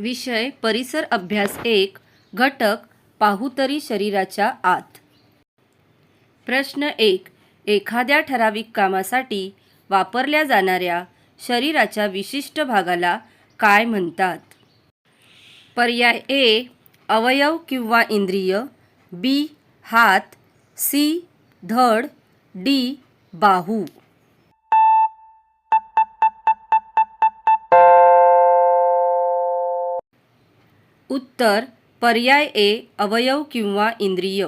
विषय परिसर अभ्यास एक घटक पाहू तरी शरीराच्या आत. प्रश्न एक एखाद्या ठराविक कामासाठी वापरल्या जाणाऱ्या शरीराच्या विशिष्ट भागाला काय म्हणतात? पर्याय ए अवयव किंवा इंद्रिय बी हात सी धड डी बाहू. उत्तर पर्याय ए अवयव किंवा इंद्रिय.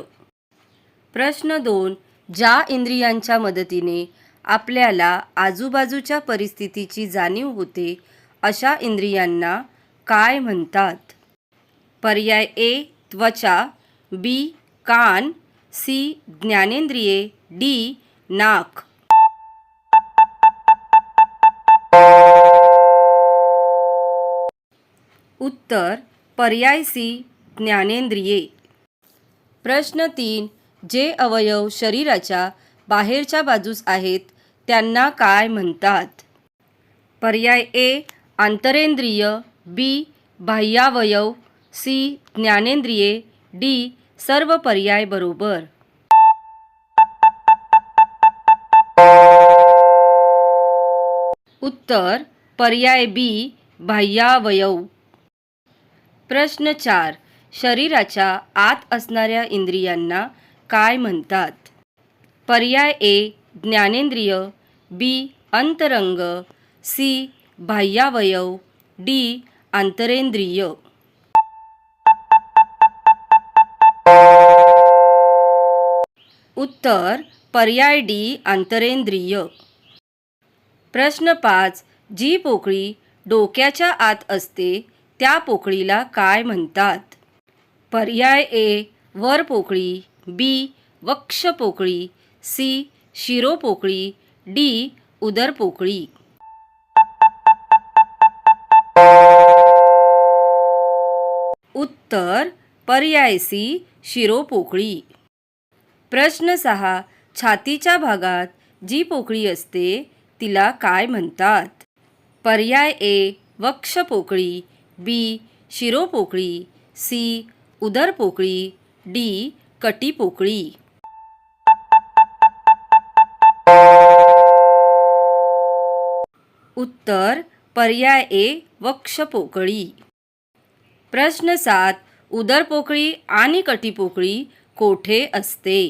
प्रश्न दोन ज्या इंद्रियांच्या मदतीने आपल्याला आजूबाजूच्या परिस्थितीची जाणीव होते अशा इंद्रियांना काय म्हणतात? पर्याय ए त्वचा बी कान सी ज्ञानेंद्रिये डी नाक. उत्तर पर्याय सी ज्ञानेंद्रिये. प्रश्न तीन जे अवयव शरीराच्या बाहेरच्या बाजूस आहेत त्यांना काय म्हणतात? पर्याय ए आंतरेंद्रिय बी बाह्यावयव सी ज्ञानेंद्रिये डी सर्व पर्याय बरोबर. उत्तर पर्याय बी बाह्यावयव. प्रश्न चार. शरीराच्या आत असणाऱ्या इंद्रियांना काय म्हणतात? पर्याय ए ज्ञानेंद्रिय बी अंतरंग सी बाह्यावयव डी आंतरेंद्रिय उत्तर पर्याय डी आंतरेंद्रिय प्रश्न पाच. जी पोकळी डोक्याच्या आत असते त्या पोकळीला काय म्हणतात? पर्याय ए वर पोकळी बी वक्ष पोकळी सी शिरोपोकळी डी उदर पोकळी. उत्तर पर्याय सी शिरोपोकळी प्रश्न सहा छातीच्या भागात जी पोकळी असते तिला काय म्हणतात? पर्याय ए वक्ष पोकळी बी शिरोपोकळी सी उदरपोकळी डी कटीपोकळी. उत्तर पर्याय ए वक्षपोकळी. प्रश्न सात उदरपोकळी आणि कटीपोकळी कोठे असते?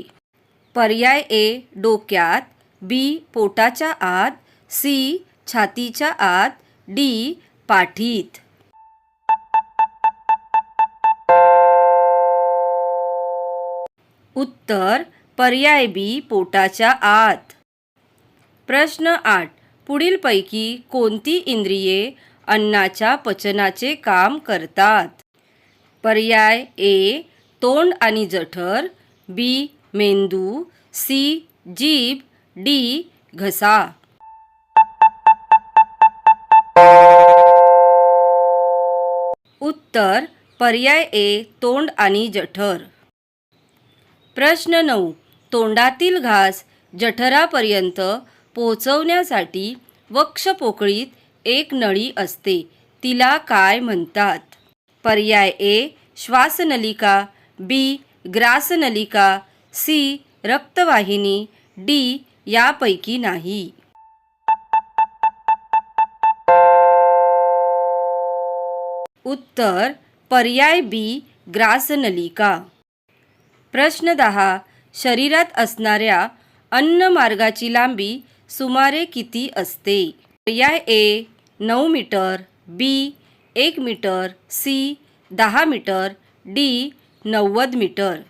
पर्याय ए डोक्यात बी पोटाच्या आत सी छातीच्या आत डी पाठीत. उत्तर पर्याय बी पोटाच्या आत. प्रश्न आठ. पुढीलपैकी कोणती इंद्रिये अन्नाच्या पचनाचे काम करतात? पर्याय ए तोंड आणि जठर बी मेंदू सी जीभ डी घसा. उत्तर पर्याय ए तोंड आणि जठर. प्रश्न नऊ. तोंडातील घास जठरापर्यंत पोचवण्यासाठी वक्षपोकळीत एक नळी असते. तिला काय म्हणतात? पर्याय ए. श्वासनलिका. बी. ग्रासनलिका. सी. रक्तवाहिनी. डी. यापैकी नाही. उत्तर पर्याय बी. ग्रासनलिका. प्रश्न दहा. शरीरात असणाऱ्या अन्न मार्गाची लांबी सुमारे किती असते? पर्याय ए नऊ मीटर बी एक मीटर सी दहा मीटर डी नव्वद मीटर.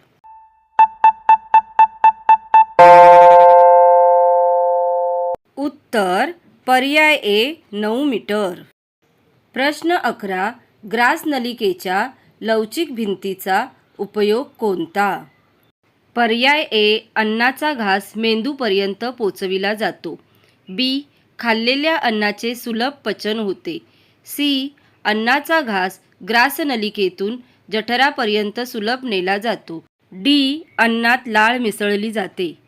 उत्तर पर्याय ए नऊ मीटर. प्रश्न अकरा. ग्रास नलिकेच्या लवचिक भिंतीचा उपयोग कोणता? पर्याय ए अन्नाचा घास मेंदूपर्यंत पोचविला जातो. बी खाल्लेल्या अन्नाचे सुलभ पचन होते. सी अन्नाचा घास ग्रासनलिकेतून जठरापर्यंत सुलभ नेला जातो. डी अन्नात लाळ मिसळली जाते.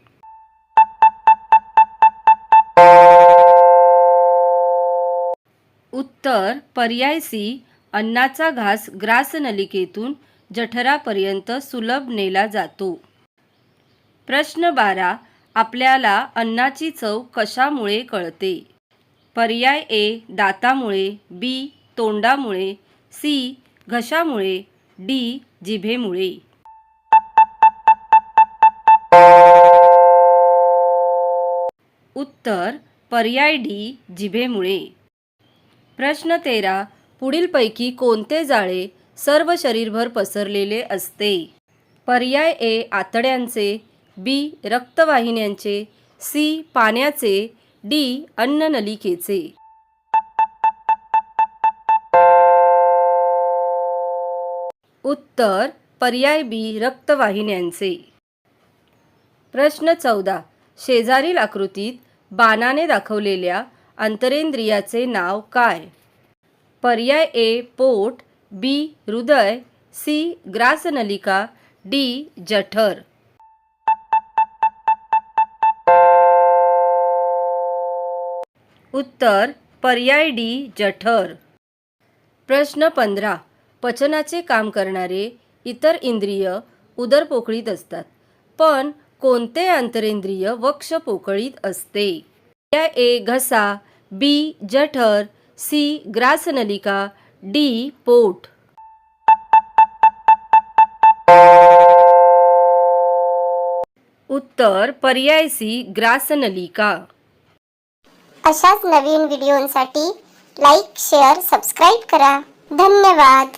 उत्तर पर्याय सी अन्नाचा घास ग्रासनलिकेतून जठरापर्यंत सुलभ नेला जातो. प्रश्न बारा. आपल्याला अन्नाची चव कशामुळे कळते? पर्याय ए. दातामुळे बी. तोंडामुळे सी. घशामुळे डी. जिभेमुळे. उत्तर. पर्याय डी. जिभेमुळे. प्रश्न तेरा. पुढीलपैकी कोणते जाळे सर्व शरीरभर पसरलेले असते. पर्याय ए आतड्यांचे बी रक्तवाहिन्यांचे सी पाण्याचे डी अन्ननलिकेचे. उत्तर पर्याय बी रक्तवाहिन्यांचे. प्रश्न चौदा. शेजारील आकृतीत बाणाने दाखवलेल्या अंतरेंद्रियाचे नाव काय? पर्याय ए पोट बी. हृदय सी. ग्रासनलिका डी. जठर. उत्तर पर्याय डी. जठर. प्रश्न पंधरा. पचनाचे काम करणारे इतर इंद्रिय उदरपोकळीत असतात पण कोणते अंतरेंद्रिय वक्ष पोकळीत असते? पर्याय ए. घसा बी. जठर सी. ग्रासनलिका डी पोट उत्तर पर्याय सी ग्रासनलिका. अशाच नवीन व्हिडिओंसाठी लाईक शेअर सबस्क्राईब करा. धन्यवाद.